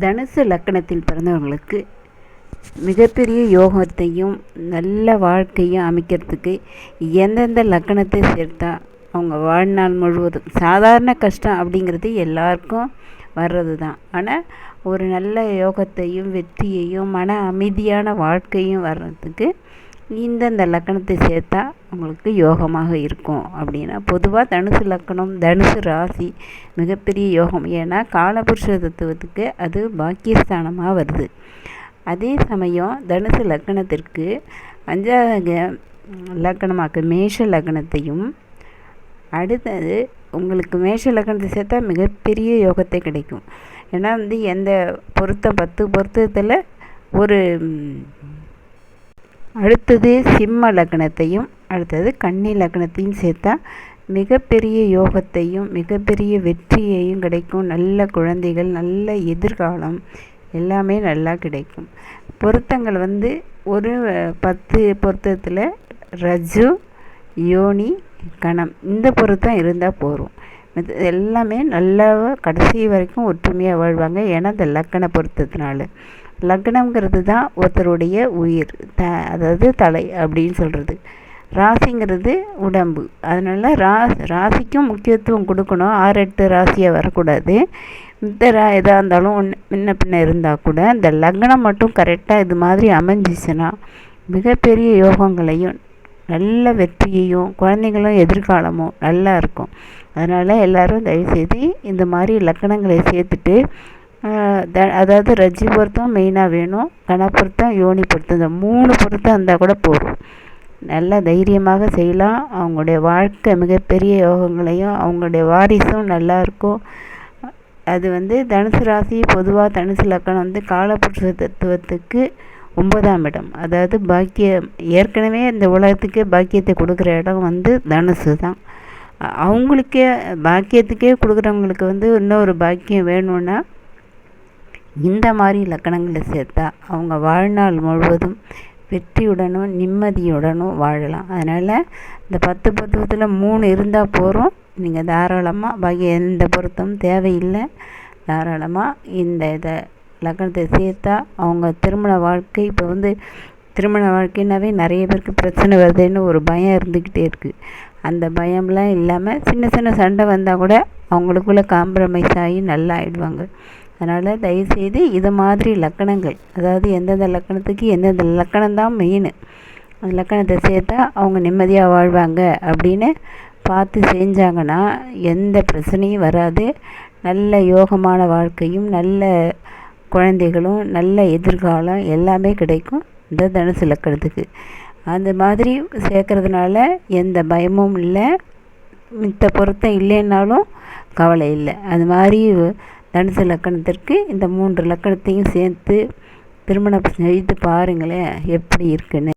தனுசு லக்கணத்தில் பிறந்தவங்களுக்கு மிகப்பெரிய யோகத்தையும் நல்ல வாழ்க்கையும் அமைக்கிறதுக்கு எந்தெந்த லக்கணத்தை சேர்த்தா அவங்க வாழ்நாள் முழுவதும் சாதாரண கஷ்டம் அப்படிங்கிறது எல்லாருக்கும் வர்றது தான் ஆனால் ஒரு நல்ல யோகத்தையும் வெற்றியையும் மன அமைதியான வாழ்க்கையும் வர்றதுக்கு இந்தந்த லக்கணத்தை சேர்த்தா உங்களுக்கு யோகமாக இருக்கும். அப்படின்னா பொதுவாக தனுசு லக்கணம் தனுசு ராசி மிகப்பெரிய யோகம். ஏன்னா காலபுருஷ தத்துவத்துக்கு அது பாக்கியஸ்தானமாக வருது. அதே சமயம் தனுசு லக்கணத்திற்கு அஞ்சாவது லக்கணமாக்கு மேஷ லக்கணத்தையும் அடுத்தது உங்களுக்கு மேஷ லக்கணத்தை சேர்த்தா மிகப்பெரிய யோகத்தை கிடைக்கும். ஏன்னா வந்து எந்த பொருத்தம் பத்து பொருத்தத்தில் ஒரு அடுத்தது சிம்ம லக்னத்தையும் அடுத்தது கன்னி லக்னத்தையும் சேர்த்தா மிகப்பெரிய யோகத்தையும் மிகப்பெரிய வெற்றியையும் கிடைக்கும். நல்ல குழந்தைகள் நல்ல எதிர்காலம் எல்லாமே நல்லா கிடைக்கும். பொருத்தங்கள் வந்து ஒரு பத்து பொருத்தத்தில் ரஜு யோனி கணம். இந்த பொருத்தம் இருந்தால் போதும். எல்லாமே நல்லா கடைசி வரைக்கும் ஒற்றுமையாக வாழ்வாங்க. ஏன்னா இந்த லக்கண பொருத்தத்தினால. லக்னம்ங்கிறது தான் ஒருத்தருடைய உயிர் த அதாவது தலை அப்படின்னு சொல்கிறது ராசிங்கிறது உடம்பு. அதனால் ரா ராசிக்கும் முக்கியத்துவம் கொடுக்கணும். ஆறு எட்டு ராசியாக வரக்கூடாது. இந்த ரா எதாக இருந்தாலும் ஒன்று முன்ன பின்ன இருந்தால் கூட இந்த லக்னம் மட்டும் கரெக்டாக இது மாதிரி அமைஞ்சிச்சுன்னா மிகப்பெரிய யோகங்களையும் நல்ல வெற்றியையும் குழந்தைங்களும் எதிர்காலமும் நல்லா இருக்கும். அதனால் எல்லோரும் தயவுசெய்து இந்த மாதிரி லக்கணங்களை சேர்த்துட்டு அதாவது ரஜி பொருத்தம் மெயினாக வேணும். கண பொருத்தம் யோனி பொருத்தம். இந்த மூணு பொருத்தம் இருந்தால் கூட போதும். நல்லா தைரியமாக செய்யலாம். அவங்களுடைய வாழ்க்கை மிகப்பெரிய யோகங்களையும் அவங்களுடைய வாரிசும் நல்லா இருக்கும். அது வந்து தனுசு ராசி பொதுவாக தனுசு லக்கணம் வந்து காலப்புருஷ தத்துவத்துக்கு ஒன்பதாம் இடம். அதாவது பாக்கியம் ஏற்கனவே இந்த உலகத்துக்கே பாக்கியத்தை கொடுக்குற இடம் வந்து தனுசு தான். அவங்களுக்கே பாக்கியத்துக்கே கொடுக்குறவங்களுக்கு வந்து இன்னொரு பாக்கியம் வேணும்னா இந்த மாதிரி லக்கணங்களை சேர்த்தா அவங்க வாழ்நாள் முழுவதும் வெற்றியுடனும் நிம்மதியுடனும் வாழலாம். அதனால் இந்த பத்து பத்துவத்தில் மூணு இருந்தால் போகிறோம் நீங்கள் தாராளமாக பாக்கி எந்த பொருத்தமும் தேவையில்லை. தாராளமாக இந்த இதை லக்கணத்தை சேர்த்தா அவங்க திருமண வாழ்க்கை இப்போ வந்து திருமண வாழ்க்கைனாவே நிறைய பேருக்கு பிரச்சனை வருதுன்னு ஒரு பயம் இருந்துக்கிட்டே இருக்குது அந்த பயம்லாம் இல்லாமல் சின்ன சின்ன சண்டை வந்தால் கூட அவங்களுக்குள்ளே காம்ப்ரமைஸ் ஆகி நல்லா ஆகிடுவாங்க அதனால் தயவுசெய்து இது மாதிரி லக்கணங்கள் அதாவது எந்தெந்த லக்கணத்துக்கு எந்தெந்த லக்கணம் தான் மெயின் அந்த லக்கணத்தை சேர்த்தா அவங்க நிம்மதியாக வாழ்வாங்க அப்படின்னு பார்த்து செஞ்சாங்கன்னா எந்த பிரச்சனையும் வராது. நல்ல யோகமான வாழ்க்கையும் நல்ல குழந்தைகளும் நல்ல எதிர்காலம் எல்லாமே கிடைக்கும் இந்த தனுசு லக்கணத்துக்கு. அந்த மாதிரி சேர்க்கறதுனால எந்த பயமும் இல்லை. மித்த பொருத்தம் இல்லைன்னாலும் கவலை இல்லை. அது மாதிரி தனுசு லக்கணத்திற்கு இந்த மூன்று லக்கணத்தையும் சேர்த்து திருமணம் செய்து பாருங்களேன் எப்படி இருக்குன்னு.